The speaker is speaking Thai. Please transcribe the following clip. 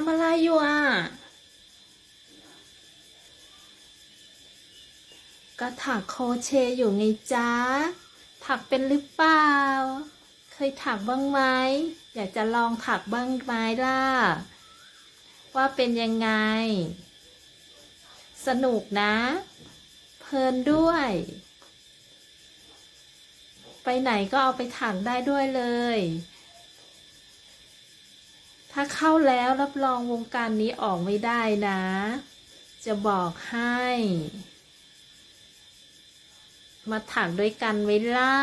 ำอะไรอยู่อะ ก็ถักโคเชอยู่ไงจ๊ะถักเป็นหรือเปล่า เคยถักบ้างไหม อยากจะลองถักบ้างไหมล่ะ ว่าเป็นยังไง สนุกนะ เพลินด้วย ไปไหนก็เอาไปถักได้ด้วยเลย ถ้าเข้าแล้วรับรองวงการนี้ออกไม่ได้นะ จะบอกให้ มาถักด้วยกันไว้ล่า